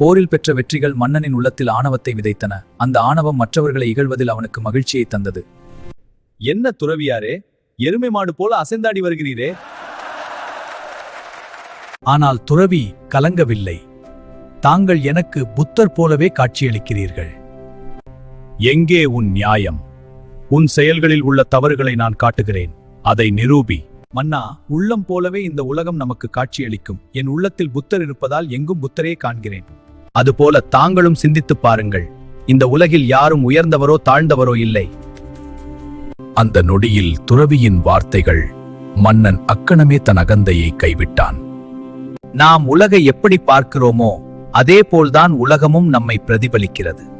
போரில் பெற்ற வெற்றிகள் மன்னனின் உள்ளத்தில் ஆணவத்தை விதைத்தன. அந்த ஆணவம் மற்றவர்களை இகழ்வதில் அவனுக்கு மகிழ்ச்சியை தந்தது. என்ன துறவியாரே எருமை மாடு போல அசைந்தாடி வருகிறீரே? ஆனால் துறவி கலங்கவில்லை. தாங்கள் எனக்கு புத்தர் போலவே காட்சியளிக்கிறீர்கள். எங்கே உன் நியாயம்? உன் செயல்களில் உள்ள தவறுகளை நான் காட்டுகிறேன். அதை நிரூபி. மன்னா உள்ளம் போலவே இந்த உலகம் நமக்கு காட்சியளிக்கும். என் உள்ளத்தில் புத்தர் இருப்பதால் எங்கும் புத்தரே காண்கிறேன். அதுபோல தாங்களும் சிந்தித்துப் பாருங்கள். இந்த உலகில் யாரும் உயர்ந்தவரோ தாழ்ந்தவரோ இல்லை. அந்த நொடியில் துறவியின் வார்த்தைகள் மன்னன் அக்கணமே தன் அகந்தையை கைவிட்டான். நாம் உலகை எப்படி பார்க்கிறோமோ அதே போல்தான் உலகமும் நம்மை பிரதிபலிக்கிறது.